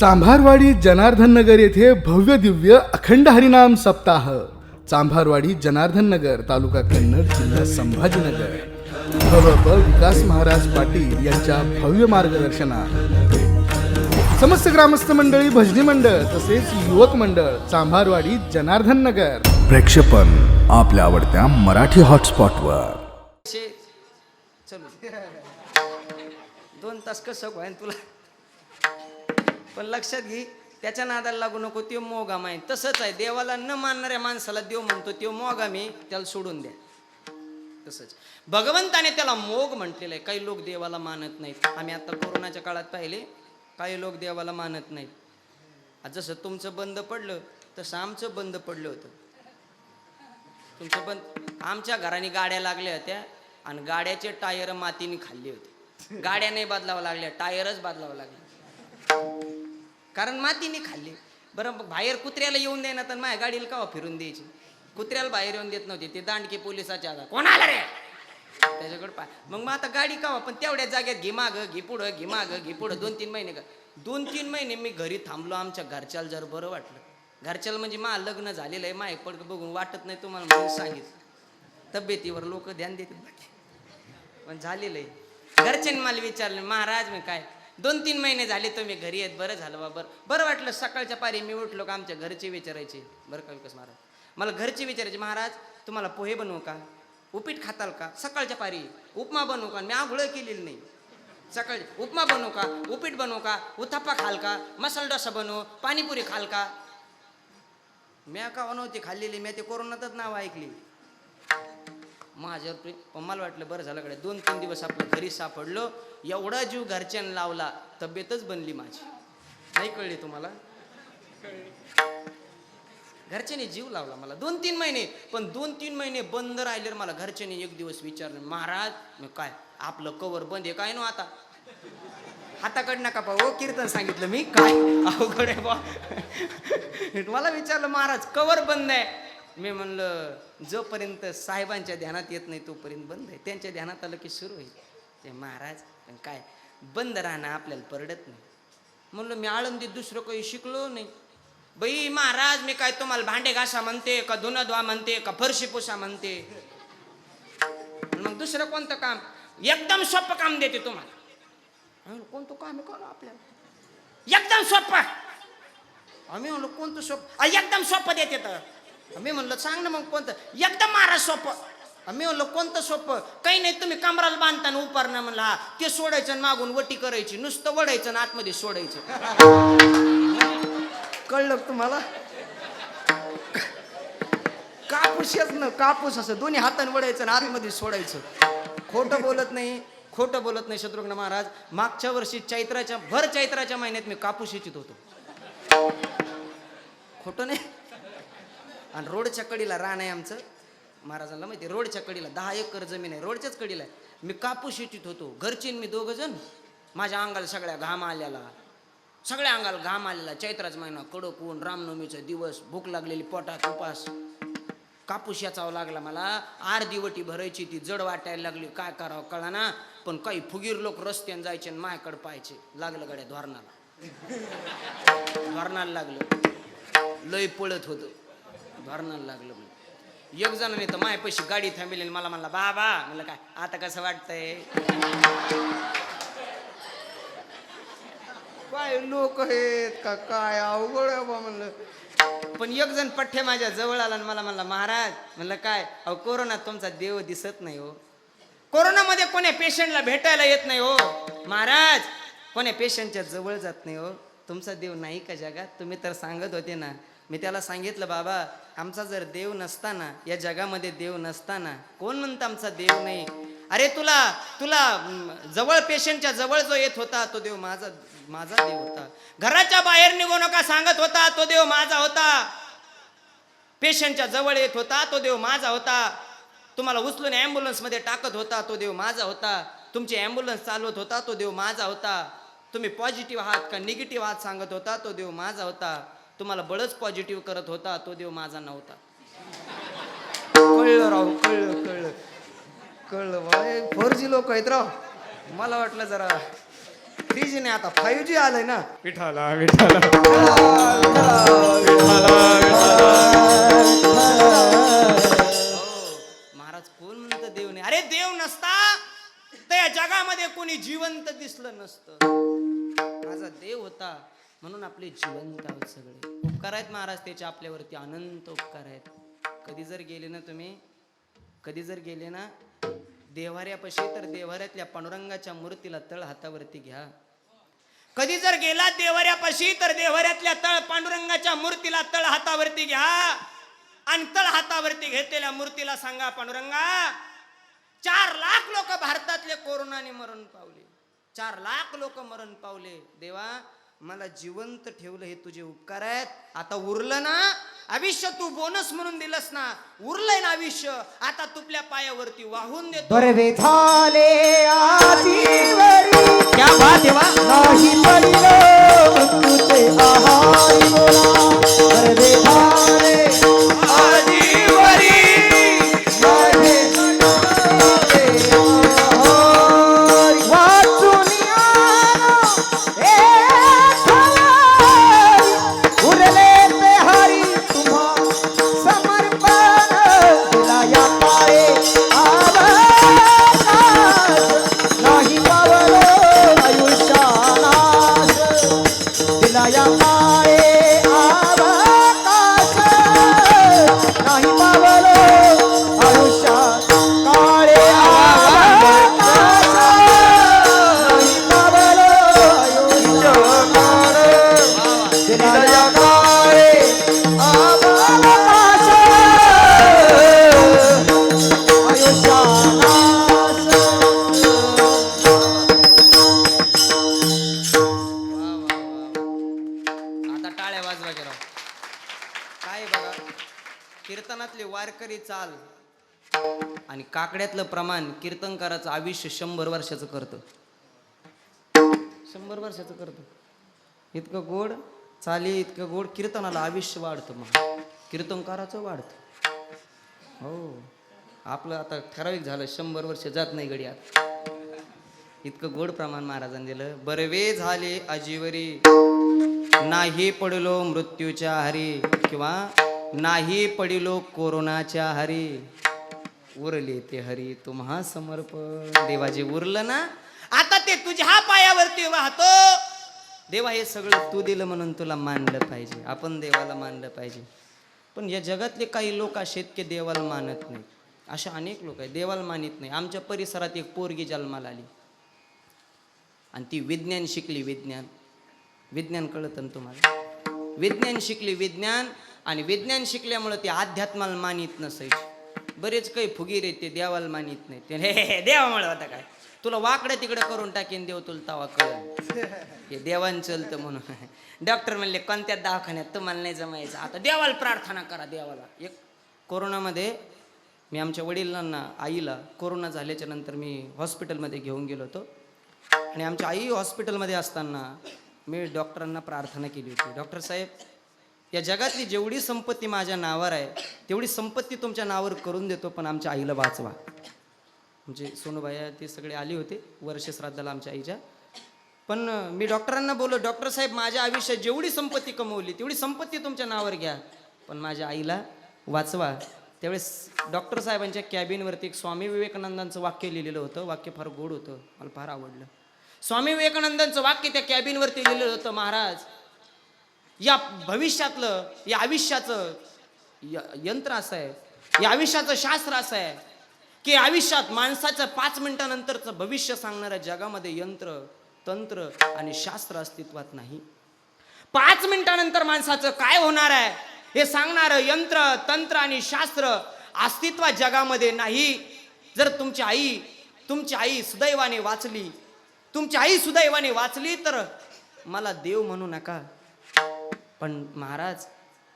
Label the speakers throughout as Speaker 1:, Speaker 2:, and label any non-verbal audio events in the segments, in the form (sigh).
Speaker 1: चांभारवाडी जनार्दन नगर येथे भव्य दिव्य अखंड हरिनाम सप्ताह. चांभारवाडी जनार्दन नगर तालुका कन्नड जिल्हा संभाजीनगर. विकास महाराज पाटील यांच्या भव्य मार्गदर्शनात समस्त ग्रामस्थ मंडळी भजनी मंडळ तसेच युवक मंडळ चांभारवाडी जनार्दन नगर.
Speaker 2: प्रेक्षेपण आपल्या आवडत्या मराठी हॉटस्पॉटवर.
Speaker 3: दोन तास कसं तुला? पण लक्षात घे त्याच्या नादाला लागू नको तो मोगा आहे तसंच आहे देवाला न मानणाऱ्या माणसाला देव म्हणतो तो मोगामी त्याला सोडून द्या. तसंच. भगवंताने त्याला मोग म्हटलेलं आहे काही लोक देवाला मानत नाहीत. आम्ही आता कोरोनाच्या काळात पाहिले काही लोक देवाला मानत नाहीत. जसं तुमचं बंद पडलं तसं आमचं बंद पडलं होतं. तुमचं पण आमच्या घराने गाड्या लागल्या होत्या आणि गाड्याचे टायर मातीने खाल्ले होते. गाड्या नाही बदलावं लागल्या टायरच बदलावं लागले. कारण मातीने खाल्ली. बरं बाहेर कुत्र्याला येऊन द्यायना तर माझ्या गाडीला कवा फिरून द्यायची? कुत्र्याला बाहेर येऊन देत नव्हते ते दांडके पोलिसाच्या आता कोणाला रे? त्याच्याकडे पाय मग मग आता गाडी कावा? पण तेवढ्या जाग्यात घे माग घे पुढं घे माग घे पुढं दोन तीन महिने का दोन तीन महिने मी घरी थांबलो आमच्या घरच्याला जर बरं वाटलं. घरच्याला म्हणजे मा लग्न झालेलं आहे माय पडक बघून वाटत नाही तुम्हाला म्हणून सांगितलं. तब्येतीवर लोक ध्यान देतात बाकी. पण झालेलं आहे. घरच्यांनी मला विचारलं महाराज मी काय दोन तीन महिने झाले तुम्ही घरी आहेत बरं झालं बा बरं बरं वाटलं सकाळच्या पारी मी उठलो का आमच्या घरचे विचारायचे. बरं का विकास महाराज? मला घरचे विचारायचे महाराज तुम्हाला पोहे बनवू का? उपीट खाताल का? सकाळच्या पारी उपमा बनवू का? मी आंघोळ केलेली नाही. सकाळी उपमा बनवू का? उपीट बनवू का? उथप्पा खाल का? मसाला डोसा बनवू? पाणीपुरी खाल का? म्या का नव्हती खाल्लेली? मी ते कोरोनातच नाव ऐकली. माझ्यावर प्रेम पण मला वाटलं बरं झालं कडे दोन तीन दिवस आपलं घरी सापडलो. एवढा जीव घरच्यानं लावला तब्येतच बनली माझी. नाही कळली तुम्हाला? घरच्याने जीव लावला मला. दोन तीन महिने. पण दोन तीन महिने बंद राहिले मला घरच्याने एक दिवस विचारलं महाराज काय? आपलं कवर बंद आहे काय ना आता? हाताकडे नका पा ओ हो, कीर्तन सांगितलं मी. काय? अवघड आहे बा मला विचारलं महाराज कवर बंद आहे. मी म्हणलं जोपर्यंत साहेबांच्या ध्यानात येत नाही तोपर्यंत बंद आहे. त्यांच्या ध्यानात आलं की सुरू होईल ते महाराज पण काय बंद राहणं आपल्याला परडत नाही. म्हणलं मी आळंदीत दुसरं काही शिकलो नाही. बाई महाराज मी काय तुम्हाला भांडे घासा म्हणते का धुणं धुवा म्हणते का फरशी पुसा म्हणते? मग दुसरं कोणतं काम? एकदम सोपं काम देते तुम्हाला. म्हणलं, कोणतं काम आहे? आपल्याला. एकदम सोपं. आम्ही म्हणलो कोणतं सोपं? एकदम सोपं देते तर. मी म्हणलं सांग ना मग कोणतं. एकदम महाराज सोपं. आम्ही म्हणलो कोणतं सोपं? काही नाही तुम्ही कमराला बांधताना उपारणं. म्हणलं हा ते सोडायचं मागून वटी करायची. नुसतं वडायचं आणि आतमध्ये सोडायचं. कळलं तुम्हाला? कापूस येत ना कापूस असं. दोन्ही हाताने वडायचं आणि आतमध्ये सोडायचं. खोटं बोलत नाही. खोटं बोलत नाही शत्रुघ्न महाराज. मागच्या वर्षी चैत्राच्या भर चैत्राच्या महिन्यात मी कापूस इचित होतो. खोटं नाही? आणि रोडच्या कडीला रान आहे आमचं. महाराजांना माहिती आहे, रोडच्या कडीला दहा एकर जमीन आहे रोडच्याच कडीला आहे. मी कापूस शेतीत होतो घरचे आणि मी दोघं जण. माझ्या अंगाला सगळ्या घाम आलेला. सगळ्या अंगाला घाम आलेला. चैत्राच महिना कडक ऊन रामनवमीचा दिवस भूक लागलेली पोटात उपास. कापूस याचावं लागला मला. अर्धी वटी भरायची ती जड वाटायला लागली. काय करावं कळाना? पण काही फुगीर लोक रस्त्याने जायचे आणि मायाकडे पाहायचे. लागलं गड्या धोरणाला. धोरणाला लागलं. लय पळत होतं. धोरणाला लागलं म्हणे. एक जणाने तर माय पैसे गाडी थांबली आणि मला म्हणला बाबा म्हणलं काय आता कसं वाटतंय? काय लोक आहेत का काय अवघड आहे बा म्हणलं. पण एक जण पठ्ठे माझ्या जवळ आला आणि मला म्हणला महाराज म्हणलं काय अहो कोरोनात तुमचा देव दिसत नाही हो. कोरोनामध्ये कोण्या पेशंटला भेटायला येत नाही हो. महाराज कोण्या पेशंटच्या जवळ जात नाही हो. तुमचा देव नाही का जगात? तुम्ही तर सांगत होते ना. मी त्याला सांगितलं बाबा आमचा जर देव नसताना या जगामध्ये देव नसताना कोण म्हणतं आमचा देव नाही? अरे तुला तुला जवळ पेशंटच्या जवळ जो येत होता तो देव माझा माझा देव होता. घराच्या बाहेर निघू नका सांगत होता तो देव माझा होता. पेशंटच्या जवळ येत होता तो देव माझा होता. तुम्हाला उचलून ॲम्ब्युलन्समध्ये टाकत होता तो देव माझा होता. तुमची ॲम्ब्युलन्स चालवत होता तो देव माझा होता. तुम्ही पॉझिटिव्ह आहात का निगेटिव्ह आहात सांगत होता तो देव माझा होता. तुम्हाला बळच पॉझिटिव्ह करत होता तो देव माझा नव्हता. कळलं राव कळलं कळलं. कळलं बाय फोर जी लोक आहेत राव. मला वाटलं जरा थ्री जी नाही आता फाईव्ह जी आलंय ना.
Speaker 4: विठाला विठाला
Speaker 3: हो महाराज कोण म्हणतं देव नाही? अरे देव नसता. तर या जगामध्ये कोणी जिवंत दिसलं नसतं. माझा देव होता. म्हणून आपले जिवंत आहोत सगळे. उपकार आहेत महाराज त्याचे आपल्यावरती अनंत उपकार आहेत. कधी जर गेले ना तुम्ही कधी जर गेले ना देवाऱ्यापाशी तर देवाऱ्यातल्या पांडुरंगाच्या मूर्तीला तळ हातावरती घ्या. कधी जर गेला देवाऱ्यापाशी तर देवाऱ्यातल्या तळ पांडुरंगाच्या मूर्तीला तळ हातावरती घ्या. आणि तळ हातावरती घेतलेल्या मूर्तीला सांगा पांडुरंगा चार लाख लोक भारतातले कोरोनाने मरण पावले. चार लाख लोक मरण पावले. देवा मला जिवंत ठेवलं हे तुझे उपकार आहेत. आता उरलं ना आयुष्य तू बोनस म्हणून दिलंस ना. उरलंय ना आयुष्य. आता तुपल्या पायावरती वाहून देतो.
Speaker 5: झाले आजीवरी.
Speaker 3: क्या बात आहे वा.
Speaker 5: नाही पडलो मृत्यूचे आहारी बोला बरवे झाले
Speaker 3: काकड्यातलं प्रमाण कीर्तनकाराचं आयुष्य शंभर वर्षाचं करतं. शंभर वर्षाचं करतं. इतकं गोड चाली इतकं गोड कीर्तनाला आयुष्य वाढतं मग. कीर्तनकाराचं वाढतं. हो. आपलं आता ठराविक झालं शंभर वर्ष जात नाही गडियात इतकं गोड प्रमाण महाराजांनी दिलं. बरवे झाले अजीवरी नाही पडलो मृत्यूच्या हरी. किंवा नाही पडिलो कोरोनाच्या हरी. उरले ते हरी तुम्हा समर्पण. देवाजे उरलं ना आता ते तुझ्या पायावरती वाहतो देवा हे सगळं तू दिलं म्हणून तुला मानलं पाहिजे. आपण देवाला मानलं पाहिजे. पण या जगातले काही लोक असे की देवाला मानत नाही अशा अनेक लोक आहेत. देवाला मानित नाही. आमच्या परिसरात एक पोरगी जन्माला आली. आणि ती विज्ञान शिकली विज्ञान. विज्ञान कळतं ना तुम्हाला? विज्ञान शिकली विज्ञान आणि विज्ञान शिकल्यामुळं ते अध्यात्माला मानित नसायची. बरेच काही फुगीर आहेत ते देवाला मानित नाही ते हे, हे, देवामुळे होता काय? तुला वाकडं तिकडं करून टाकेन देव तुला तवा कळ (laughs) हे देवान चलतं म्हणून. डॉक्टर म्हणले कोणत्या दवाखान्यात तुम्हाला नाही जमायचं? आता देवाला प्रार्थना करा देवाला. एक कोरोनामध्ये मी आमच्या वडिलांना आईला कोरोना झाल्याच्यानंतर मी हॉस्पिटलमध्ये घेऊन गेलो होतो. आणि आमच्या आई हॉस्पिटलमध्ये असताना मी डॉक्टरांना प्रार्थना केली होती. डॉक्टर साहेब या जगातली जेवढी संपत्ती माझ्या नावावर आहे तेवढी संपत्ती तुमच्या नावावर करून देतो पण आमच्या आईला वाचवा. म्हणजे सोनूबाया ते सगळे आले होते वर्ष श्राद्धाला आमच्या आईच्या. पण मी डॉक्टरांना बोललो डॉक्टर साहेब माझ्या आयुष्यात जेवढी संपत्ती कमवली तेवढी संपत्ती तुमच्या नावावर घ्या. पण माझ्या आईला वाचवा. त्यावेळेस डॉक्टर साहेबांच्या कॅबिनवरती एक स्वामी विवेकानंदांचं वाक्य लिहिलेलं होतं. वाक्य फार गोड होतं. मला फार आवडलं. स्वामी विवेकानंदांचं वाक्य त्या कॅबिनवरती लिहिलेलं होतं महाराज या भविष्यातलं या आयुष्याचं य- यंत्र असं आहे. या आयुष्याचं शास्त्र असं आहे की आयुष्यात माणसाचं पाच मिनिटानंतरचं भविष्य सांगणाऱ्या जगामध्ये यंत्र तंत्र आणि शास्त्र अस्तित्वात नाही. पाच मिनिटानंतर माणसाचं काय होणार आहे? हे सांगणारं यंत्र तंत्र आणि शास्त्र अस्तित्वात जगामध्ये नाही. जर तुमची आई तुमची आई सुदैवाने वाचली तुमची आई सुदैवाने वाचली तर मला देव म्हणू नका. पण महाराज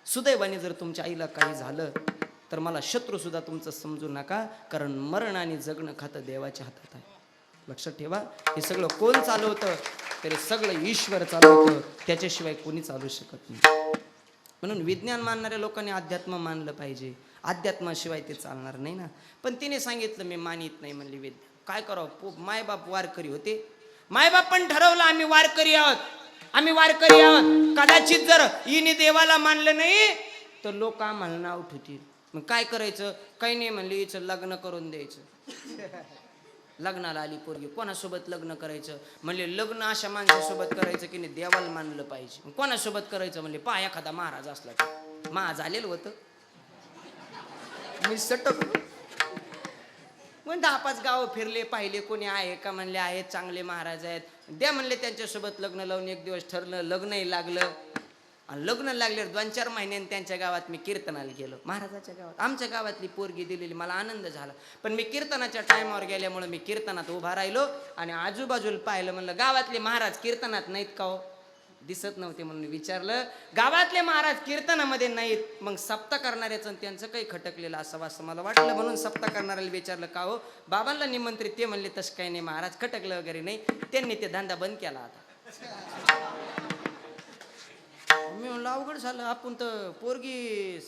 Speaker 3: सुदैवाने जर तुमच्या आईला काही झालं तर मला शत्रू सुद्धा तुमचं समजू नका कारण मरण आणि जगणं खातं देवाच्या हातात आहे. लक्षात ठेवा हे सगळं कोण चालवतं तरी सगळं ईश्वर चालवतं त्याच्याशिवाय कोणी चालू शकत नाही. म्हणून विज्ञान मानणाऱ्या लोकांनी अध्यात्म मानलं पाहिजे. अध्यात्माशिवाय ते चालणार नाही ना. पण तिने सांगितलं मी मानित नाही म्हणली विज्ञान. काय करावं? पो मायबाप वारकरी होते. मायबाप पण ठरवलं आम्ही वारकरी आहोत. आम्ही वारकरी आहोत. कदाचित जर हिने देवाला मानलं नाही तर लोक आम्हाला नाव ठेवतील. मग काय करायचं? काही नाही म्हणले हिचं लग्न करून द्यायचं. (laughs) लग्नाला आली पोरगी कोणासोबत लग्न करायचं? म्हणले लग्न अशा माणसासोबत करायचं की नाही देवाला मानलं पाहिजे. कोणासोबत करायचं? म्हणले पहा एखादा महाराज असला महाज मा होत होतं. मी सटक मग दहा पाच गावं फिरले पाहिले कोणी आहे का? म्हणले आहेत चांगले महाराज आहेत. द्या म्हणले त्यांच्यासोबत लग्न लावून एक दिवस ठरलं लग्नही लागलं. आणि लग्न लागल्यावर दोन चार महिन्याने त्यांच्या गावात मी कीर्तनाला गेलो. महाराजाच्या गावात. आमच्या गावातली पोरगी दिलेली मला आनंद झाला. पण मी कीर्तनाच्या टायमावर गेल्यामुळे मी कीर्तनात उभा राहिलो आणि आजूबाजूला पाहिलं म्हणलं गावातले महाराज कीर्तनात नाहीत का हो? दिसत नव्हते म्हणून विचारलं गावातले महाराज कीर्तनामध्ये नाहीत. मग सप्त करणाऱ्याचं आणि त्यांचं काही खटकलेलं असावं असं मला वाटलं. म्हणून सप्त करणाऱ्याला विचारलं का हो? बाबांना निमंत्रित ते म्हणले तसं काही नाही महाराज खटकलं वगैरे नाही. त्यांनी ते धंदा बंद केला आता. मी म्हणलं अवघड झालं. आपण तर पोरगी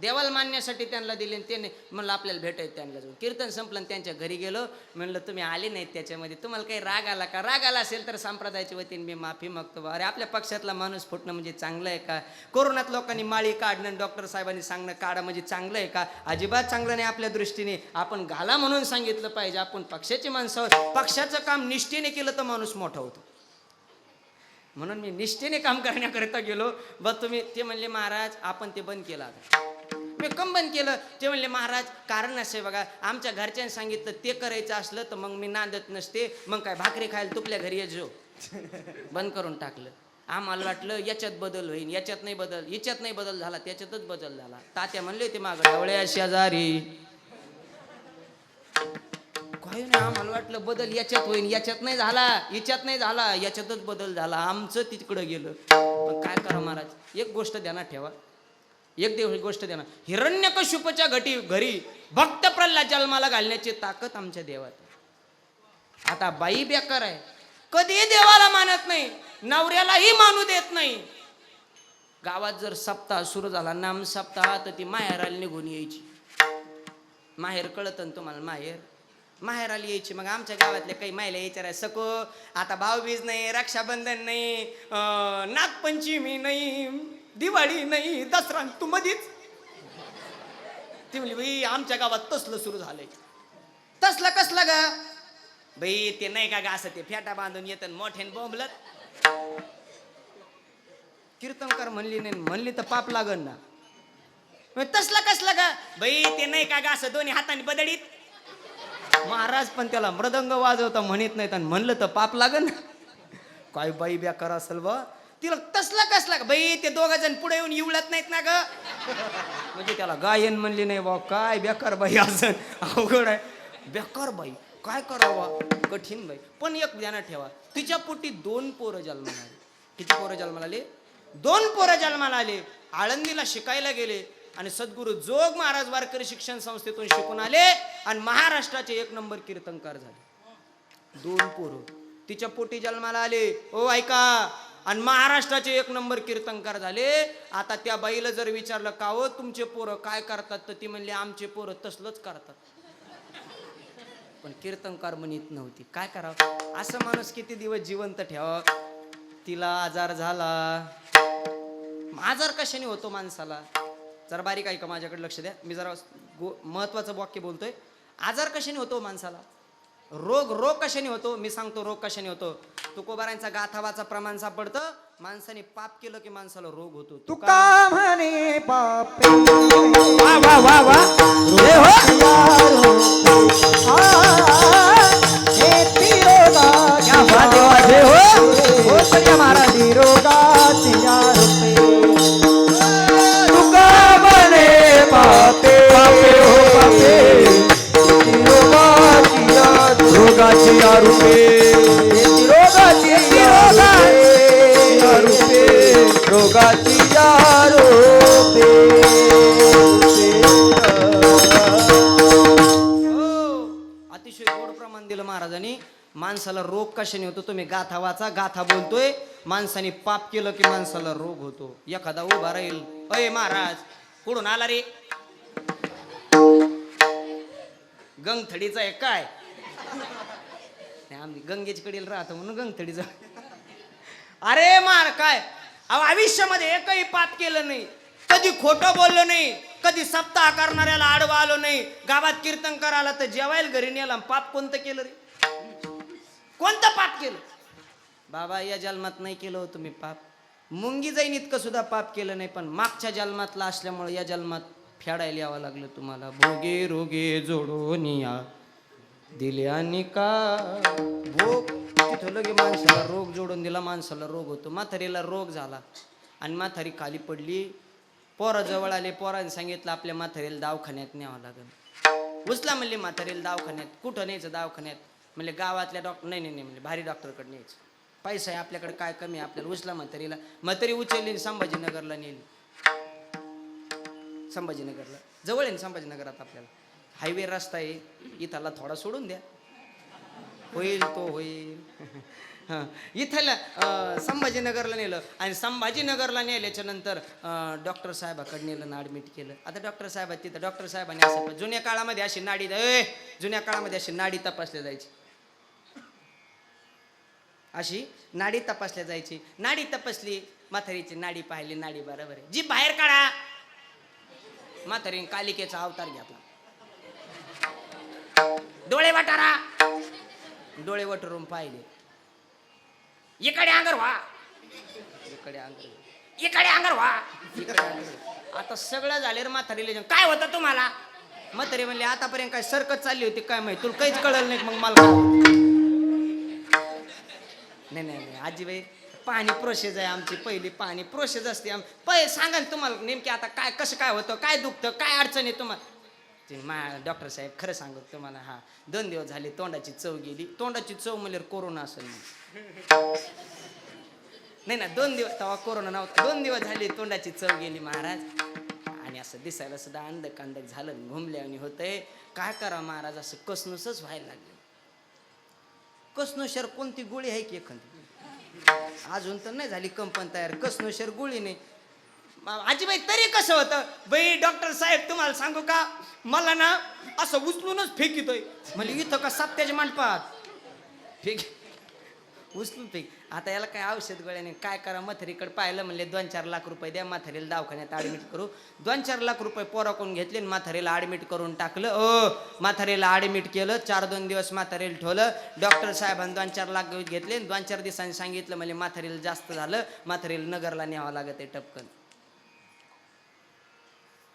Speaker 3: देवाला मानण्यासाठी त्यांना दिले आणि त्याने म्हणलं आपल्याला भेटायचं त्यांना जाऊन. कीर्तन संपलं आणि त्यांच्या घरी गेलो. म्हणलं तुम्ही आले नाहीत त्याच्यामध्ये. तुम्हाला काही राग आला का? राग आला असेल तर संप्रदायाच्या वतीने मी माफी मागतो अरे आपल्या पक्षातला माणूस फुटणं म्हणजे चांगलं आहे का? कोरोनात लोकांनी माळी काढणं डॉक्टर साहेबांनी सांगणं काढा म्हणजे चांगलं आहे का? अजिबात चांगलं नाही आपल्या दृष्टीने. आपण घाला म्हणून सांगितलं पाहिजे. आपण पक्षाची माणसं पक्षाचं काम निष्ठेने केलं तर माणूस मोठा होतो. म्हणून मी निष्ठेने काम करण्याकरिता गेलो. बघ तुम्ही ते म्हणले महाराज आपण ते बंद केलं आता. मी कम बंद केलं. ते म्हणले महाराज कारण असे बघा आमच्या घरच्यांनी सांगितलं ते करायचं असलं तर मग मी नांदत नसते. मग काय भाकरी खायला तुपल्या घरी येजो बंद करून टाकलं. आम्हाला वाटलं याच्यात बदल होईल याच्यात नाही बदल याच्यात नाही बदल झाला त्याच्यातच बदल झाला. तात्या म्हणले होते मागं डवळ्या शेजारी. काय नाही आम्हाला वाटलं बदल याच्यात होईल याच्यात नाही झाला. याच्यात नाही झाला. याच्यातच बदल झाला. आमचं तिकडं गेलं. पण काय करा महाराज? एक गोष्ट ध्यानात ठेवा. एक दिवस गोष्ट ध्यानात. हिरण्यकशुपच्या घटी घरी भक्त प्रल्हाद जन्माला घालण्याची ताकद आमच्या देवात आता बाई बेकार आहे. कधी देवाला मानत नाही. नवऱ्यालाही मानू देत नाही. गावात जर सप्ताह सुरू झाला नाम सप्ताह तर ती माहेराला निघून यायची. माहेर कळतं तुम्हाला? माहेर? माहेर आली यायची मग आमच्या गावातल्या काही महिला विचाराय सको आता भाऊबीज नाही रक्षाबंधन नाही अं, नागपंचमी नाही दिवाळी नाही दसरा तू मधीच. ती म्हणली बाई आमच्या गावात तसलं सुरू झालंय. तसलं कसलं ग? बाई ते नाही का ग असं ते फेटा बांधून येत मोठ्यान बोंबलत. कीर्तनकार म्हणली नाही म्हणली तर पाप लागन ना. मग तसलं कसलं ग? बाई ते नाही का ग असं दोन्ही हाताने बदडीत. महाराज पण त्याला मृदंग वाजवता म्हणत नाहीत आणि म्हणलं तर पाप लागन काय बाई बेकार असेल बा तिला तसला कसला का? बाई ते दोघ जण पुढे येऊन इवळत नाहीत ना ग. म्हणजे त्याला गायन म्हणली नाही बा काय बेकार बाई असं अवघड आहे. बेकार बाई काय करावा? कठीण बाई. पण एक ध्यानात ठेवा. तिच्या पोटी दोन पोरं जन्माला आले. किती पोरं जन्माला आले? दोन पोरं जन्माला आले. आळंदीला शिकायला गेले. आणि सद्गुरू जोग महाराज वारकरी शिक्षण संस्थेतून शिकून आले आणि महाराष्ट्राचे एक नंबर कीर्तनकार झाले. दोन पोरं. तिच्या पोटी जन्माला आले. ओ ऐका आणि महाराष्ट्राचे एक नंबर कीर्तनकार झाले. आता त्या बाईला जर विचारलं का हो तुमचे पोरं काय करतात? तर ती म्हणली आमचे पोरं तसलंच करतात. पण कीर्तनकार म्हणत नव्हती. काय करावं? असं माणूस किती दिवस जिवंत ठेवा. तिला आजार झाला. आजार कशाने होतो माणसाला? जरा बारीक ऐका माझ्याकडे लक्ष द्या? मी जरा गो महत्वाचं वाक्य बोलतोय. आजार कशाने होतो माणसाला? रोग रोग कशाने होतो? मी सांगतो रोग कशाने होतो? तुकोबारांचा गाथावाचा प्रमाण सापडतं. माणसाने पाप केलं की माणसाला रोग होतो.
Speaker 5: तुका म्हणे बापे
Speaker 3: वा वा वा वा. हो. कशाने होतो? तुम्ही गाथा वाचा गाथा बोलतोय. माणसाने पाप केलं की माणसाला रोग होतो. एखादा उभा राहील अय महाराज कुठून आला रे? गंगथडीचा आहे काय? आम्ही गंगेच कडेला राहतो म्हणून गंगथडीचा. अरे मार काय? अहो आयुष्यामध्ये एकही पाप केलं नाही. कधी खोटं बोललो नाही कधी सप्ताह करणाऱ्याला आडवा आलो नाही. गावात कीर्तन करायला तर जेवायला घरी नेला पाप कोणतं केलं रे? कोणतं पाप केलं? बाबा या जन्मात नाही केलं होतं मी पाप. मुंगी जाईन इतकं सुद्धा पाप केलं नाही पण मागच्या जन्मातला असल्यामुळे या जन्मात फेडायला यावं लागलं तुम्हाला. भोगे रोगे जोडून या. दिल्याने का? भोग. तिथं लगे माणसाला रोग जोडून दिला माणसाला रोग होतो. म्हातारीला रोग झाला आणि म्हातारी खाली पडली. पोरं जवळ आले पोराने सांगितलं आपल्या म्हातारीला दवाखान्यात न्यावं लागेल. उचला म्हणले म्हातारीला दवाखान्यात. कुठं न्यायचं दवाखान्यात? म्हणले गावातल्या डॉक्टर नाही नाही नाही म्हणले भारी डॉक्टरकडे न्यायचं पैसा आहे आपल्याकडे काय कमी आहे आपल्याला? उचला म्हातारीला म्हातारी उचलली संभाजीनगरला नेली. संभाजीनगरला. जवळ आहे ना संभाजीनगरात आपल्याला? हायवे रस्ता आहे. इथला थोडा सोडून द्या. होईल तो होईल. (laughs) हां. इथला संभाजीनगरला नेलं आणि संभाजीनगरला नेल्याच्या नंतर डॉक्टर साहेबाकडे नेलं ना ॲडमिट केलं. आता डॉक्टर साहेब तिथं. डॉक्टर साहेबांनी असं जुन्या काळामध्ये अशी नाडी जुन्या काळामध्ये अशी नाडी तपासली जायची. अशी नाडी तपासल्या जायची. नाडी तपासली म्हातारीची नाडी पाहिली नाडी बरोबर. आहे जी बाहेर काढा. म्हातारीने कालिकेचा अवतार घेतला. डोळे वाटारा. डोळे वटरून पाहिले. इकडे अंगर व्हा. इकडे अंगर इकडे अंगर व्हा. आता सगळं झाले रे म्हातारीला काय होतं तुम्हाला? म्हातारी म्हणले आतापर्यंत काय सरकत चालली होती काय माहिती? तुला काहीच कळलं नाही मग मला नाही नाही नाही आजीबाई पाणी प्रोसेस आहे आमची पहिली पाणी प्रोसेस असते आम पै सांगा ना तुम्हाला नेमकी आता काय कसं काय होतं काय दुखतं काय अडचण आहे तुम्हाला ते मा डॉक्टर साहेब खरं सांगत तुम्हाला हा दोन दिवस झाले तोंडाची चव गेली तोंडाची चव म्हणजे कोरोना असेल नाही ना दोन दिवस तेव्हा कोरोना नव्हता दोन दिवस झाले तोंडाची चव गेली महाराज. आणि असं दिसायला सुद्धा अंधक अंधक झालं घुमल्या आणि होतंय. काय करा महाराज असं कसनुसच व्हायला लागलं. कसनोशर कोणती गोळी आहे की एखादी? अजून तर नाही झाली कंपन तयार. कसनोशर गोळी नाही. मा- आजीबाई तरी कसं होतं? बाई डॉक्टर साहेब तुम्हाला सांगू का? मला ना असं उचलूनच फेकितोय. म्हणजे इथं का सप्त्याच्या मांडपात? फेक उचलून फेक आता याला काय औषध गोळ्याने काय करा मथरीकडे पाहिलं म्हणले दोन चार लाख रुपये द्या म्हातारीला दवाखान्यात ॲडमिट करू. दोन चार लाख रुपये पोराकडून घेतले आणि म्हातारीला ॲडमिट करून टाकलं? ओ म्हातारीला ॲडमिट केलं चार दोन दिवस म्हाथारीला ठेवलं. डॉक्टर साहेबांनी दोन चार लाख घेतले आणि दोन चार दिवसांनी सांगितलं म्हणजे म्हातारीला जास्त झालं म्हातारीला नगरला न्यावं लागत आहे टपकन.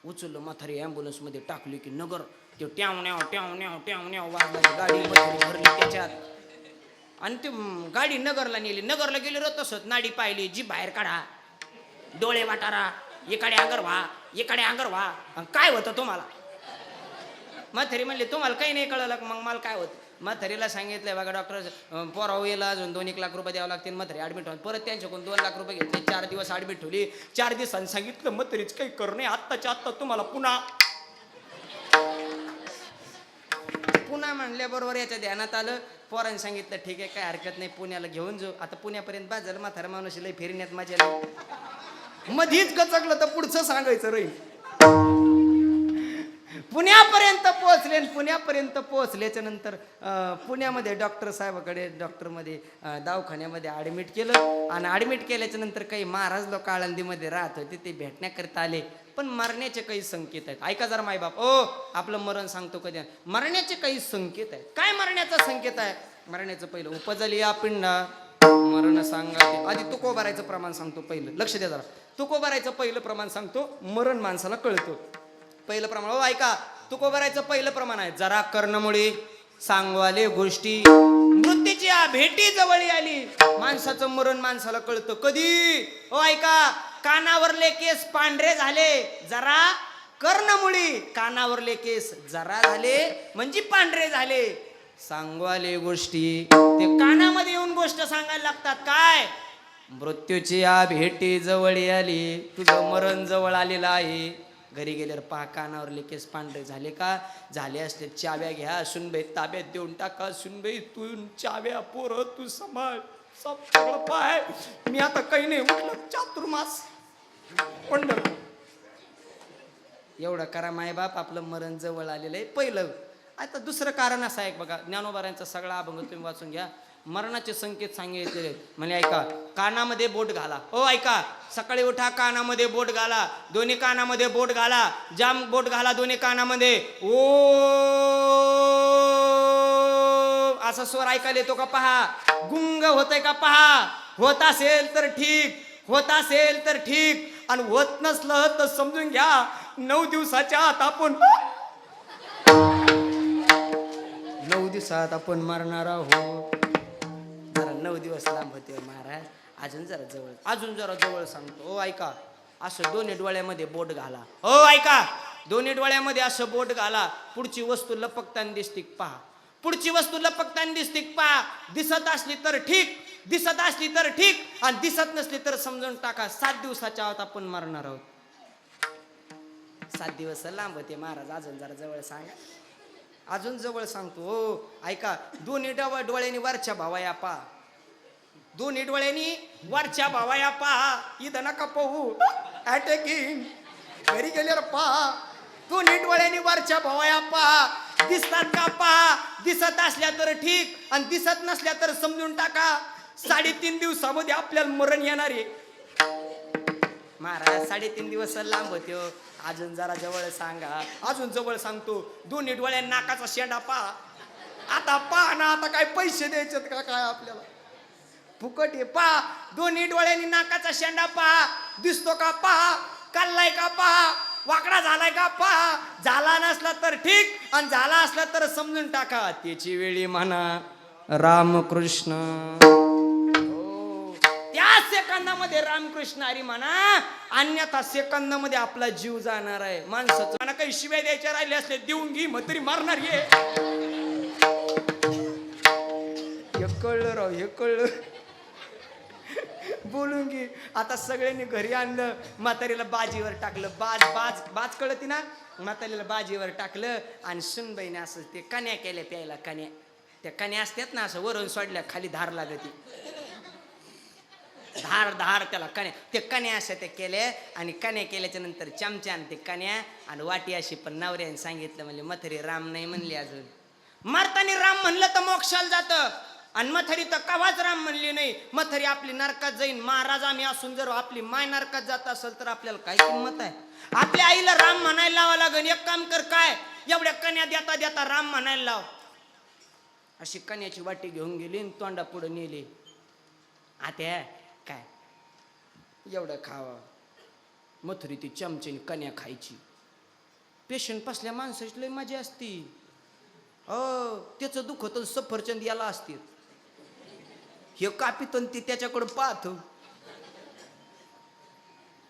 Speaker 3: उचललं म्हातारी ॲम्ब्युलन्समध्ये टाकली की नगर. ते ट्याव न्याव ट्याव न्याव ट्याव न्याव वाजला गाडी भरली त्याच्यात. आणि ती गाडी नगरला नेली. नगरला गेली र तसंच नाडी पाहिली जी बाहेर काढा. डोळे वाटारा इकडे अंगर व्हा इकडे अंगर व्हा. काय होतं तुम्हाला? म्हातारी म्हणली तुम्हाला काही नाही कळलं. का मग मला काय होतं? म्हातारीला सांगितलंय बघा डॉक्टर पोराव येला अजून दोन एक लाख रुपये द्यावं लागतील. म्हातारी ॲडमिट होऊन परत त्यांच्याकडून दोन लाख रुपये घेतले. चार दिवस ॲडमिट ठेवली. चार दिवसांनी सांगितलं म्हातारीच काही करू नये. आत्ताच्या आत्ता तुम्हाला पुन्हा पुन्हा म्हणल्याबरोबर याच्या ध्यानात आलं. पोरांनी सांगितलं ठीक आहे काय हरकत नाही पुण्याला घेऊन जाऊ. आता पुण्यापर्यंत बाद झालं म्हातारा माणूस लय फिरण्यात मजा नाही. मधीच गचकलं तर पुढचं सांगायचं राहील पुण्यापर्यंत पोहोचले पुण्यापर्यंत पोहोचल्याच्या नंतर पुण्यामध्ये डॉक्टर साहेबाकडे डॉक्टरमध्ये दवाखान्यामध्ये ॲडमिट केलं. आणि ॲडमिट केल्याच्यानंतर काही महाराज लोक आळंदीमध्ये राहत होते ते भेटण्याकरता आले. पण मरण्याचे काही संकेत आहेत. ऐका जरा मायबाप. ओ आपलं मरण सांगतो कधी. मरण्याचे काही संकेत आहेत. काय मरण्याचा संकेत आहे? मरण्याचं पहिलं उपजली या पिंडा. मरण सांगा आधी तुको भरायचं प्रमाण सांगतो पहिलं. लक्ष द्या जरा. तुको भरायचं पहिलं प्रमाण सांगतो. मरण माणसाला कळतो. पहिलं प्रमाण. हो ऐका. तुको भरायचं पहिलं प्रमाण आहे. जरा कर्णमुळे सांगवाले गोष्टी. मृत्यूची भेटी जवळ आली. माणसाचं मरण माणसाला कळतं. कधी? हो ऐका. कानावरले केस पांढरे झाले जरा कर्णमुळी. कानावरले केस जरा झाले म्हणजे पांढरे झाले. सांगवाले गोष्टी. ते कानामध्ये येऊन गोष्ट सांगायला लागतात. काय? मृत्यूची या भेटी जवळ आली. तुझं मरण जवळ आलेलं आहे. घरी गेल्यावर पहा कानावर केस पांढरे झाले का? झाले असले चाव्या घ्या सुनबाई ताब्यात देऊन टाका सुनबाई तू चाव्या पोरं तू सांभाळ. सब सगळं पाय. मी आता काही नाही म्हटलं चातुर्मास. पंढर एवढं करा मायबाप. आपलं मरण जवळ आलेलं आहे. पहिलं आता दुसरं कारण असं आहे बघा. ज्ञानोबारांचा सगळा अभंग तुम्ही वाचून घ्या. मरणाचे संकेत सांगितलेले म्हणजे ऐका कानामध्ये बोट घाला. हो ऐका. सकाळी उठा कानामध्ये बोट घाला. दोन्ही कानामध्ये बोट घाला. जाम बोट घाला दोन्ही कानामध्ये. ओ असा स्वर ऐकायला येतो का? पहा. गुंग होतय का? पहा. होत असेल तर ठीक. होत असेल तर ठीक. आणि होत नसलं तर समजून घ्या नऊ दिवसाच्या आत आपण नऊ दिवसात आपण मरणार आहोत. जरा नऊ दिवस लांब होते महाराज. अजून जरा जवळ अजून जरा जवळ सांगतो. ओ ऐका. असं दोन्ही डोळ्यामध्ये बोट घाला. हो ऐका. दोन्ही डोळ्यामध्ये असं बोट घाला. पुढची वस्तू लपकताना दिसती पहा. पुढची वस्तू लपकताना दिसती पहा. दिसत असली तर ठीक. दिसत असली तर ठीक आणि दिसत नसली तर समजून टाका. सात दिवसाच्या आत आपण मरणार आहोत. सात दिवस लांब होते महाराज अजून जरा जवळ सांगा. अजून जवळ सांगतो हो. ऐका दोन्ही डोळ्या डोळ्यांनी वरच्या भावाया पा दोन्ही डोळ्यांनी वरच्या भावाया पहा. इथं नका पाहू. अटॅकिंग घरी गेल्यावर पहा. दोन्ही डोळ्यांनी वरच्या भावाया पहा. दिसतात का पहा. दिसत असल्या तर ठीक आणि दिसत नसल्या तर समजून टाका. साडेतीन दिवसामध्ये आपल्याला मरण येणार आहे. महाराज साडेतीन दिवस लांब होते हो. अजून जरा जवळ सांगा. अजून जवळ सांगतो. दोन्ही डोळ्या नाकाचा शेंडा पहा आता पहा ना आता काय पैसे द्यायचे का काय आपल्याला? फुकट आहे पहा दोन्ही डोळ्यांनी नाकाचा शेंडा पहा दिसतो का पहा काललाय का पहा वाकडा झालाय का पहा झाला नसला तर ठीक आणि झाला असला तर समजून टाका. त्याची वेळी म्हणा रामकृष्ण. त्या सेकंदामध्ये रामकृष्ण हरी म्हणा अन्यथा सेकंदामध्ये आपला जीव जाणार आहे. माणसाचं मला काही शिव्या द्यायच्या राहिले असले देऊन घे मग तरी मारणार ये. हे कळलं राव हे कळलं. बोलून घे. आता सगळ्यांनी घरी आणलं म्हातारीला बाजीवर टाकलं. बाज बाज बाज कळती ना? म्हातारीला बाजीवर टाकलं आणि सुनबाईने असं ते कन्या केल्या प्यायला कन्या त्या कन्या असतात ना असं वरून सोडल्या खाली धार लागती. धार धार त्याला कण्या ते कण्या अशा ते केले आणि कण्या केल्याच्यानंतर चमच्यान ते कण्या आणि वाटी अशी पण नवऱ्याने सांगितलं म्हणजे मथरी राम नाही म्हणली अजून. मारतानी राम म्हणलं तर मोक्षाला जातं. आणि मथरी तर कवाच राम म्हणली नाही. मथरी आपली नरकात जाईन. महाराज आम्ही असून जर आपली माय नरकात जात असेल तर आपल्याला काय किंमत आहे? आपल्या आईला राम म्हणायला लावा लागेल एक काम कर काय? एवढ्या कन्या देता देता राम म्हणायला लाव. अशी कन्याची वाटी घेऊन गेली आणि तोंडा पुढे नेली. आता एवढं खावा. मथुरी ती चमचेने कन्या खायची. पेशंट बसल्या माणसाची लय मजा असती. अ त्याचं दुःख सफरचंद याला असते. हे कापित ते त्याच्याकडं पाहत.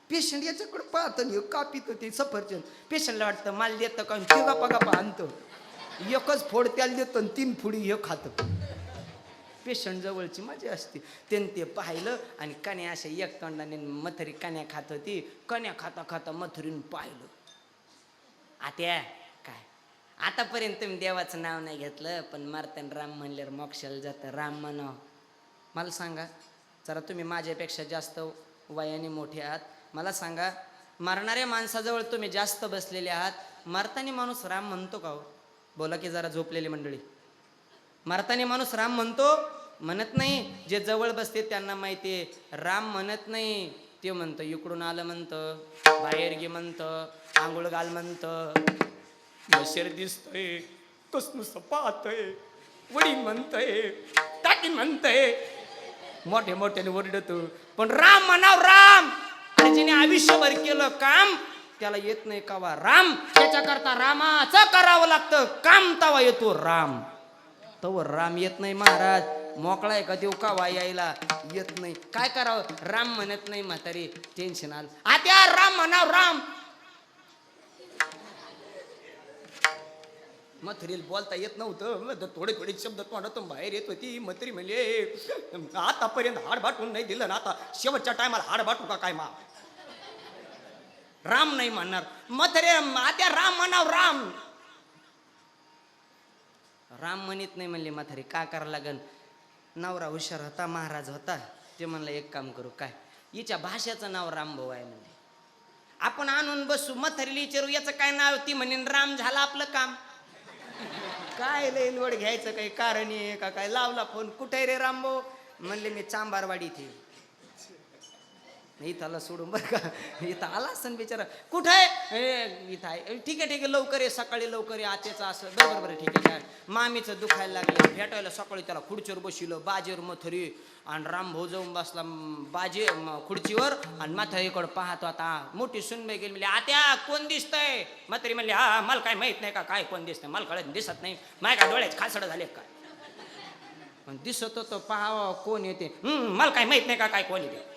Speaker 3: पेशंट याच्याकडं पाहत हे कापित ते सफरचंद. पेशंटला वाटतं माल देतं का? ते गपा गपा आणतं. एकच फोड त्याला देतं तीन फुडी हे खातं. पेशंट जवळची मजा असते. त्यानं ते पाहिलं आणि कण्या अशा एक तोंडाने मथरी कण्या खात होती. कण्या खाता खाता मथुरीनं पाहिलं. आत्या काय? आतापर्यंत तुम्ही देवाचं नाव नाही घेतलं पण मारतान राम म्हणल्यावर मोक्षाला जातं. राम म्हणावं मला सांगा जरा तुम्ही माझ्यापेक्षा जास्त वयाने मोठे आहात. मला सांगा मरणाऱ्या माणसाजवळ तुम्ही जास्त बसलेले आहात. मरतानी माणूस राम म्हणतो का हो? बोला की जरा झोपलेली मंडळी. मरतानी माणूस राम म्हणतो म्हणत नाही. जे जवळ बसते त्यांना माहिती आहे. राम म्हणत नाही. ते म्हणतं इकडून आलं म्हणतं बाहेर गे म्हणतं आंघोळ घाल म्हणतं. मशेर दिसतंय कसनुस पाहतंय वडी म्हणतंय टाकी म्हणतंय. मोठे मोठ्याने ओरडत पण राम म्हणाव राम! आणि जिने आयुष्यभर केलं काम त्याला येत नाही कावा राम. त्याच्याकरता रामाचं करावं लागतं. काम तवा येतो राम. तवर राम येत नाही महाराज. मोकळा आहे का देव? कावा यायला? येत नाही. काय करावं? राम म्हणत नाही म्हातारी. टेन्शन आलं. आत्या राम म्हणाव राम. मथरील बोलता येत नव्हतं. थोडे थोडे शब्द तोंडातून बाहेर येत होती. मथरी म्हणजे आतापर्यंत हाड बाटून नाही दिलं ना आता? शेवटच्या टायमाला हाड बाटू का काय मा? राम नाही म्हणणार. मथरे आत्या राम म्हणाव राम. राम म्हणत नाही म्हणले म्हातारी का करावं लागन? नवरा हुशार होता महाराज होता. ते म्हणलं एक काम करू काय? हिच्या भाषेचं नाव रामभाऊ आहे म्हणले. आपण आणून बसू म्हातारीला विचारू याचं काय नाव ती म्हणेन राम झालं आपलं काम. काय लय लोड घ्यायचं काही कारण आहे का काय? लावला फोन कुठे रे रामभाऊ म्हणले मी चांबारवाडी इथे इथं आला सोडून बरं का? इथं आला असं बिचारा. कुठं आहे? इथं आहे. ठीक आहे ठीक आहे. लवकर ये सकाळी लवकर ये. आतेचं असं. बरं बरं ठीक आहे. मामीचं दुखायला लागलं. भेटायला सकाळी त्याला खुर्चीवर बसिलो बाजेवर मथुरी आणि रामभाऊ जाऊन बसला बाजे खुर्चीवर. आणि म्हातारीकडं पाहतो आता. मोठी सुनबाई गेली म्हणजे आत्या कोण दिसतंय? म्हातारी म्हणली हा मला काय माहीत नाही का? काय कोण दिसतंय? मला कळत दिसत नाही. माय का डोळ्यात खासड झाले काय पण दिसत होतं पाहावं कोण येते. मला काय माहीत नाही का? काय कोण येते?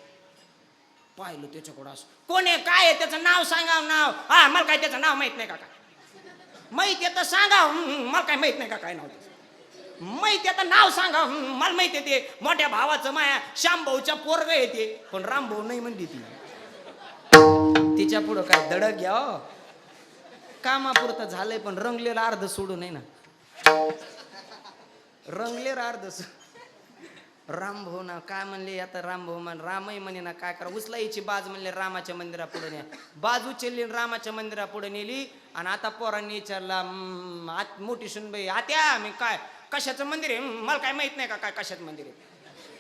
Speaker 3: पाहिलं त्याच्याकडं असं. कोण आहे काय आहे त्याचं नाव सांगा नाव. हा मला काय त्याचं नाव माहीत नाही का काय माहीत आहे तर सांगा. मला काय माहीत नाही का काय नाव त्याचं. माहीत आहे तर नाव सांगा. मला माहिती आहे ते. मोठ्या भावाचं माया श्यामभाऊच्या पोरग येते पण रामभाऊ नाही म्हणली ती. तिच्या पुढं काय दडक घ्या हो. कामापुरतं झालंय पण रंगलेलं अर्ध सोडू नाही ना. रंगलेलं अर्ध रामभाऊ ना काय म्हणले आता रामभाऊ म्हण रामही म्हणे ना काय करा उचलायची बाज म्हणले रामाच्या मंदिरा पुढे न्या बाज उचलली रामाच्या मंदिरा पुढे नेली आणि आता पोरांनी विचारला आत मोठी सुनबाई आत्या मी काय कशाचं मंदिर आहे? मला काय माहीत नाही का काय कशाचं मंदिर आहे?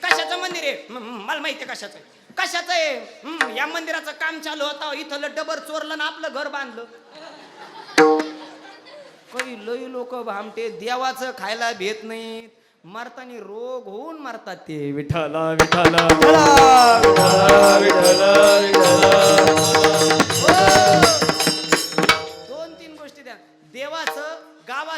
Speaker 3: कशाचं मंदिर आहे? मला माहिती आहे कशाचं आहे. कशाचं आहे? "हम्म, या मंदिराचं काम चालू होतं इथं डबर चोरलं ना आपलं घर बांधलं. काही लई लोक भामटे देवाचं खायला भेट नाहीत. मरताना रोग होऊन मरतात ते. विठाला
Speaker 5: विठाला विठाला विठाला विठाला